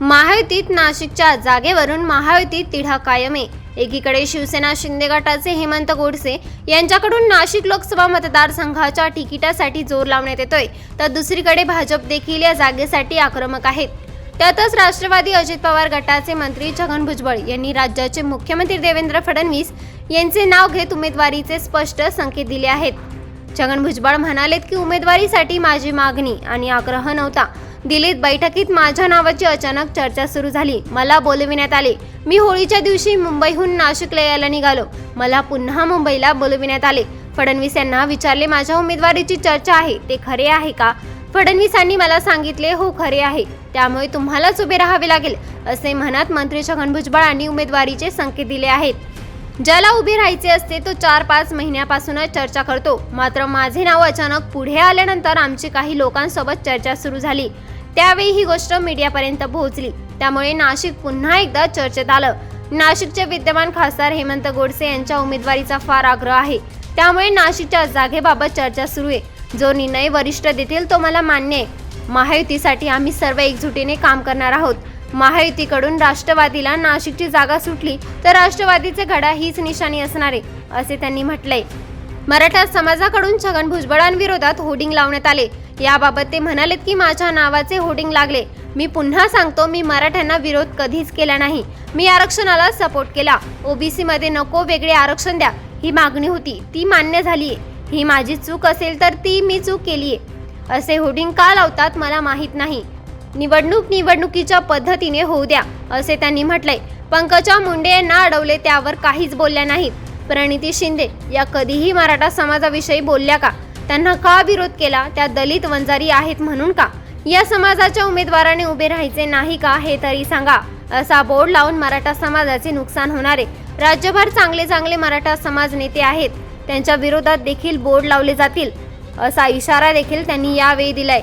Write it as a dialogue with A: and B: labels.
A: महायुतीत नाशिकच्या जागेवरून महायुतीत तिढा कायम. आहे एकीकडे शिवसेना शिंदे गटाचे हेमंत गोडसे यांच्याकडून नाशिक लोकसभा मतदारसंघाच्या तिकिटासाठी जोर लावण्यात येतोय. तर दुसरीकडे भाजप देखील या जागेसाठी आक्रमक आहेत. त्यातच राष्ट्रवादी अजित पवार गटाचे मंत्री छगन भुजबळ यांनी राज्याचे मुख्यमंत्री देवेंद्र फडणवीस यांचे नाव घेत उमेदवारीचे स्पष्ट संकेत दिले आहेत. छगन भुजबळ म्हणालेत की उमेदवारीसाठी माझी मागणी आणि आग्रह नव्हता. दिल्लीत बैठकीत माझ्या नावाची अचानक चर्चा सुरू झाली. मला बोलविण्यात आले. मी होळीच्या दिवशी मुंबईहून नाशिकला यायला निघालो. मला पुन्हा मुंबईला बोलविण्यात आले. फडणवीस यांना विचारले माझ्या उमेदवारीची चर्चा आहे. ते खरे आहे का? फडणवीसांनी मला सांगितले हो खरे आहे. त्यामुळे तुम्हालाच उभे राहावे लागेल. असे म्हणत मंत्री छगन भुजबळांनी उमेदवारीचे संकेत दिले आहेत. ज्याला उभे राहायचे असते तो चार पाच महिन्यापासूनच चर्चा करतो. मात्र माझे नाव अचानक पुढे आल्यानंतर आमची काही लोकांसोबत चर्चा सुरू झाली. त्यावेळी ही गोष्ट मीडियापर्यंत पोहोचली. त्यामुळे नाशिक पुन्हा एकदा चर्चेत आलं. नाशिकचे विद्यमान खासदार हेमंत गोडसे यांच्या उमेदवारीचा फार आग्रह आहे. त्यामुळे नाशिकच्या जागेबाबत चर्चा सुरू आहे. जो निर्णय वरिष्ठ देतील तो मला मान्य आहे. महायुतीसाठी आम्ही सर्व एकजुटीने काम करणार आहोत. महायुतीकडून राष्ट्रवादीला नाशिकची जागा सुटली तर राष्ट्रवादीचे घडा हीच निशाणी असणार आहे असे त्यांनी म्हटलंय. मराठा समाजाकडून छगन भुजबळांविरोधात होर्डिंग लावण्यात आले. याबाबत ते म्हणालेत की माझ्या नावाचे होर्डिंग लागले. मी पुन्हा सांगतो मी मराठ्यांना विरोध कधीच केला नाही. मी आरक्षणाला सपोर्ट केला. ओबीसी मध्ये नको वेगळे आरक्षण द्या. ही मागणी होती. ती मान्य झालीये. ही माझी चूक असेल तर ती मी चूक केलीये. असे होर्डिंग का लावतात मला माहीत नाही. निवडणूक निवडणुकीच्या पद्धतीने होऊ द्या असे त्यांनी म्हटलंय. पंकजा मुंडे यांना अडवले त्यावर काहीच बोलल्या नाहीत. प्रणिती शिंदे या कधीही मराठा समाजाविषयी बोलल्या का? त्यांना का विरोध केला? त्या दलित वंजारी आहेत म्हणून का? या समाजाच्या उमेदवाराने उभे राहायचे नाही का हे तरी सांगा. असा बोर्ड लावून मराठा समाजाचे नुकसान होणारे. राज्यभर चांगले चांगले मराठा समाज नेते आहेत. त्यांच्या विरोधात देखील बोर्ड लावले जातील असा इशारा देखील त्यांनी यावेळी दिलाय.